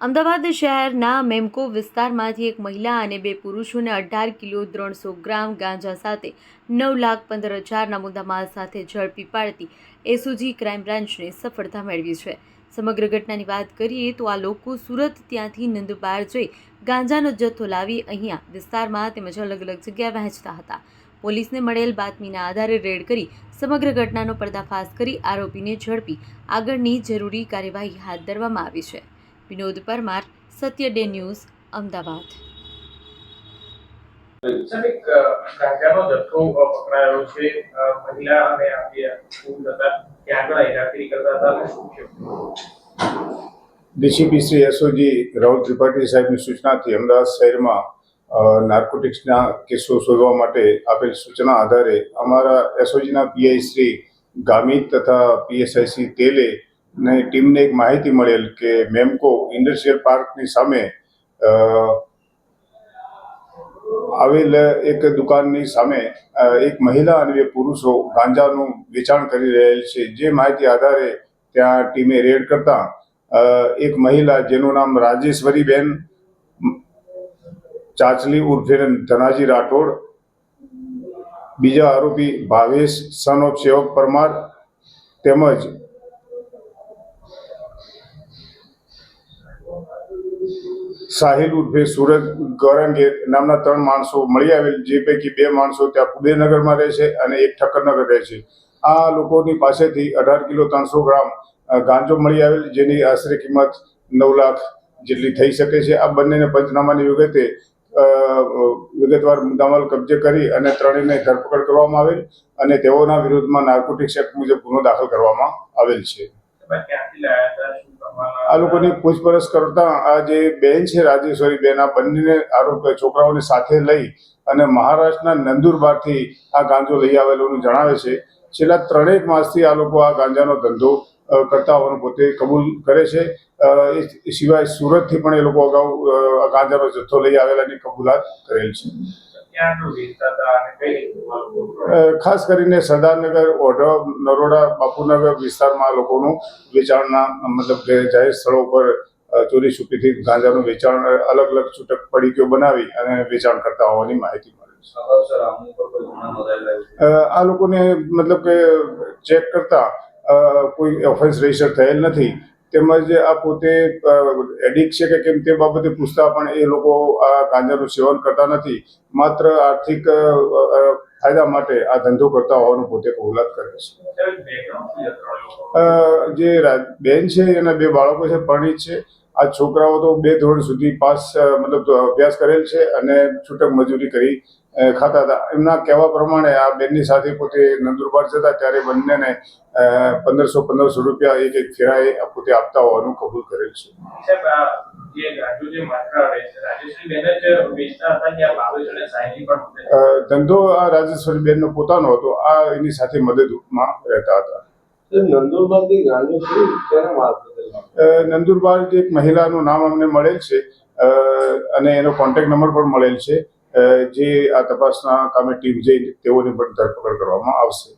અમદાવાદ શહેરના મેમકો વિસ્તારમાંથી એક મહિલા અને બે પુરુષોને અઢાર કિલો ત્રણસો ગ્રામ ગાંજા સાથે નવ લાખ પંદર હજારના મુદ્દામાલ સાથે ઝડપી પાડતી એસઓજી ક્રાઇમ બ્રાન્ચને સફળતા મેળવી છે. સમગ્ર ઘટનાની વાત કરીએ તો આ લોકો સુરત ત્યાંથી નંદુબાર જઈ ગાંજાનો જથ્થો લાવી અહીંયા વિસ્તારમાં તેમજ અલગ અલગ જગ્યાએ વહેંચતા હતા. પોલીસને મળેલ બાતમીના આધારે રેડ કરી સમગ્ર ઘટનાનો પર્દાફાશ કરી આરોપીને ઝડપી આગળની જરૂરી કાર્યવાહી હાથ ધરવામાં આવી છે. Vinod Parmar Satya day news Ahmedabad. DCP Shri SOG Rahul Tripathi સાહેબની સૂચનાથી અમદાવાદ શહેરમાં નાર્કોટિક્સના કેસો શોધવા માટે આપેલ સૂચના આધારે અમારા એસઓજીના પીઆઈ શ્રી ગામિત તથા પીએસઆઈસી તેલે ને ટીમને એક માહિતી મળેલ કે મેમકો ઇન્ડસ્ટ્રીયલ પાર્કની સામે આવેલ એક દુકાનની સામે એક મહિલા અને બે પુરુષો ગાંજાનું વેચાણ કરી રહેલ છે. જે માહિતી આધારે ત્યાં ટીમે રેડ કરતા એક મહિલા જેનું નામ રાજેશ્વરીબેન, ચાચલી ઉર્ફે ધનાજી રાઠોડ, બીજા આરોપી ભાવેશ સન ઓફ સેવક પરમાર, તેમજ સાહિલ ઉર્ફે સુરજ ગોરંગે નામના ત્રણ માણસો મળી આવેલ, જે પૈકી બે માણસો ત્યાં કુબેરનગરમાં રહે છે અને એક ઠક્કરનગર રહે છે. આ લોકોની પાસેથી અઢાર કિલો ત્રણસો ગ્રામ ગાંજો મળી આવેલ, જેની આશરે કિંમત નવ લાખ જેટલી થઈ શકે છે. આ બંનેને પંચનામાની વિગતે વિગતવાર મુદ્દામાલ કબજે કરી અને ત્રણેયને ધરપકડ કરવામાં આવેલ અને તેઓના વિરુદ્ધમાં નાર્કોટિક્સ એક્ટ મુજબ ગુનો દાખલ કરવામાં આવેલ છે. આ લોકોની પૂછપરછ કરતા આ જે બેન છે રાજેશ્વરી બેન, આ બંને આરોપ છોકરાઓને સાથે લઈ અને મહારાષ્ટ્રના નંદુરબારથી આ ગાંજો લઈ આવેલોનું જણાવે છે. છેલ્લા ત્રણેક માસથી આ લોકો આ ગાંજાનો ધંધો કરતા હોવાનું પોતે કબૂલ કરે છે. એ સિવાય સુરતથી પણ એ લોકો અગાઉ ગાંજાનો જથ્થો લઈ આવેલાની કબૂલાત કરેલ છે. ખાસ કરીને સરદારનગર ઓઢવ નરોડા બાપુનગર વિસ્તારમાં લોકોનું વેચાણના મતલબ કે જાહેર સ્થળો પર ચોરી છુપીથી ગાંજાનું વેચાણ અલગ અલગ છૂટક પડીકીઓ બનાવી અને વેચાણ કરતા હોવાની માહિતી મળે આ લોકોને મતલબ કે ચેક કરતા કોઈ ઓફેન્સ રજિસ્ટર થયેલ નથી. તેમજ આ પોતે એડિક્ટ છે કે કેમ તે બાબતે પૂછતા પણ એ લોકો આ ગાંજાનું સેવન કરતા નથી. માત્ર આર્થિક ફાયદા માટે આ ધંધો કરતા હોવાનું પોતે કબૂલાત કરે છે. જે બેન છે એના બે બાળકો છે પરણિત છે. આ છોકરાઓ તો બે ધોરણ સુધી પાસ મતલબ અભ્યાસ કરેલ છે અને છૂટક મજૂરી કરી ખાતા હતા. એમના કહેવા પ્રમાણે આ બેનની સાથે પોતે નંદુરબાર જતા ત્યારે બંનેને પંદરસો પંદરસો રૂપિયા એક એક ફેરાએ પોતે આપતા હોવાનું કબૂલ કરેલ છે. ધંધો આ રાજેશ્વરી બેનનો પોતાનો હતો આ એની સાથે મદદરૂપમાં રહેતા હતા. નંદુરબાર એક મહિલાનું નામ અમને મળેલ છે અને એનો કોન્ટેક્ટ નંબર પણ મળેલ છે જે આ તપાસના કામે ટીમ જઈ તેઓની પણ ધરપકડ કરવામાં આવશે.